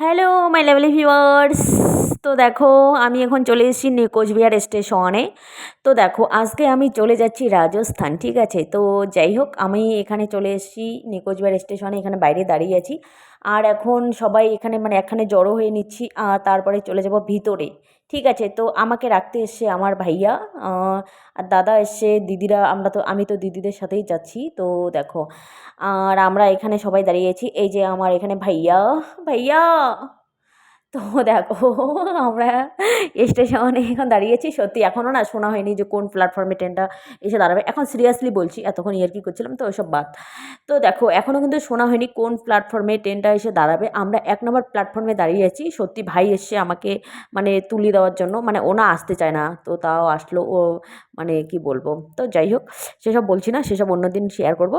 Hello my লেভেলি viewers তো দেখো, আমি এখন চলে এসেছি নে, কোচবিহার স্টেশনে। তো দেখো, আজকে আমি চলে যাচ্ছি রাজস্থান, ঠিক আছে? তো যাই হোক, আমি এখানে চলে এসেছি নে, কোচবিহার স্টেশনে, এখানে বাইরে দাঁড়িয়ে আছি। আর এখন সবাই এখানে মানে এখানে জড়ো হয়ে নিচ্ছি আর তারপরে চলে যাব ভিতরে, ঠিক আছে? তো আমাকে রাখতে এসছে আমার ভাইয়া আর দাদা এসছে, দিদিরা, আমরা তো, আমি তো দিদিদের সাথেই যাচ্ছি। তো দেখো, আর আমরা এখানে সবাই দাঁড়িয়ে আছি। এই যে আমার এখানে ভাইয়া ভাইয়া! তো দেখো, আমরা স্টেশনে এখন দাঁড়িয়েছি। সত্যি এখনও না শোনা হয়নি যে কোন প্ল্যাটফর্মে ট্রেনটা এসে দাঁড়াবে। এখন সিরিয়াসলি বলছি, এতক্ষণ ইয়ার কি করছিলাম, তো ওইসব বাদ। তো দেখো এখনও কিন্তু শোনা হয়নি কোন প্ল্যাটফর্মে ট্রেনটা এসে দাঁড়াবে। আমরা এক নম্বর প্ল্যাটফর্মে দাঁড়িয়ে আছি। সত্যি ভাই এসে আমাকে মানে তুলি দেওয়ার জন্য। মানে ওনা আসতে চায় না। তো তাও আসলো। ও মানে কি বলব? তো যাই হোক, সেসব বলছি না, সেসব অন্য দিন শেয়ার করব।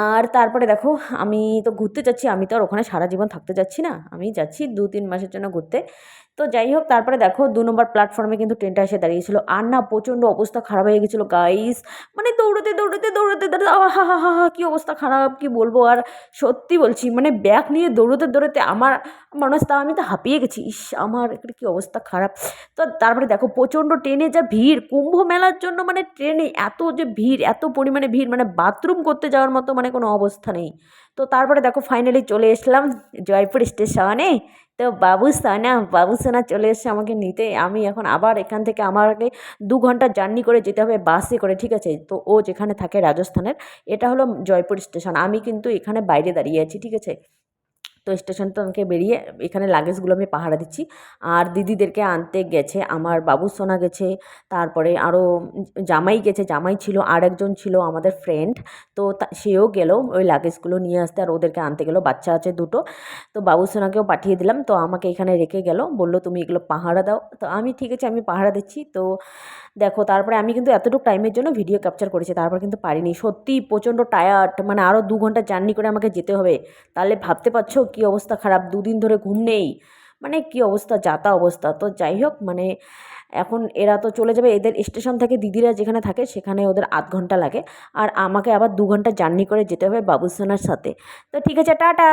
আর তারপরে দেখো, আমি তো ঘুরতে যাচ্ছি, আমি তো আর ওখানে সারা জীবন থাকতে যাচ্ছি না। আমি যাচ্ছি দু তিন মাসের জন্য ঘুরতে। তো যাই হোক তারপরে দেখো দু নম্বর প্ল্যাটফর্মে কিন্তু ট্রেনটা এসে দাঁড়িয়েছিল। আর না প্রচণ্ড অবস্থা খারাপ হয়ে গেছিল। গাইস মানে দৌড়তে দৌড়তে দৌড়তে দৌড়তে হা হা হা কী অবস্থা খারাপ, কী বলব? আর সত্যি বলছি মানে ব্যাগ নিয়ে দৌড়তে দৌড়তে আমার মনে হচ্ছে আমি তো হাঁপিয়ে গেছি। ইস, আমার একটা কী অবস্থা খারাপ। তো তারপরে দেখো, প্রচণ্ড ট্রেনে যা ভিড়, কুম্ভ মেলার জন্য মানে ট্রেনে এত যে ভিড়, এত পরিমাণে ভিড় মানে বাথরুম করতে যাওয়ার মতো মানে কোনো অবস্থা নেই। তো তারপরে দেখো ফাইনালি চলে এসলাম জয়পুর স্টেশনে তো বাবু না, বাবু সোনা চলে এসছে আমাকে নিতে। আমি এখন আবার এখান থেকে আমাকে দু ঘণ্টা জার্নি করে যেতে হবে বাসে করে, ঠিক আছে? তো ও যেখানে থাকে রাজস্থানের, এটা হলো জয়পুর স্টেশন। আমি কিন্তু এখানে বাইরে দাঁড়িয়ে আছি, ঠিক আছে? তো স্টেশন আমাকে বেরিয়ে এখানে লাগেজগুলো আমি পাহারা দিচ্ছি। আর দিদিদেরকে আনতে গেছে, আমার বাবু সোনা গেছে, তারপরে আরও জামাই গেছে, জামাই ছিল আর একজন ছিল আমাদের ফ্রেন্ড তো সেও গেল ওই লাগেজগুলো নিয়ে আসতে আর ওদেরকে আনতে গেলো, বাচ্চা আছে দুটো। তো বাবু সোনাকেও পাঠিয়ে দিলাম, তো আমাকে এখানে রেখে গেল, বলল, তুমি এগুলো পাহারা দাও। তো আমি, ঠিক আছে, আমি পাহারা দিচ্ছি। তো দেখো, তারপরে আমি কিন্তু এতটুকু টাইমের জন্য ভিডিও ক্যাপচার করেছি, তারপর কিন্তু পারিনি। সত্যি প্রচণ্ড টায়ার্ড মানে আরও দু ঘণ্টা জার্নি করে আমাকে যেতে হবে। তাহলে ভাবতে পারছ কী অবস্থা খারাপ? দুদিন ধরে ঘুম নেই। মানে কি অবস্থা? যাতা অবস্থা। তো যাই হোক মানে এখন এরা তো চলে যাবে। এদের স্টেশন থেকে দিদিরা যেখানে থাকে, সেখানে ওদের আধ ঘণ্টা লাগে। আর আমাকে আবার দু ঘণ্টা জার্নি করে যেতে হবে বাবুসোনার সাথে। তো ঠিক আছে, টাটা!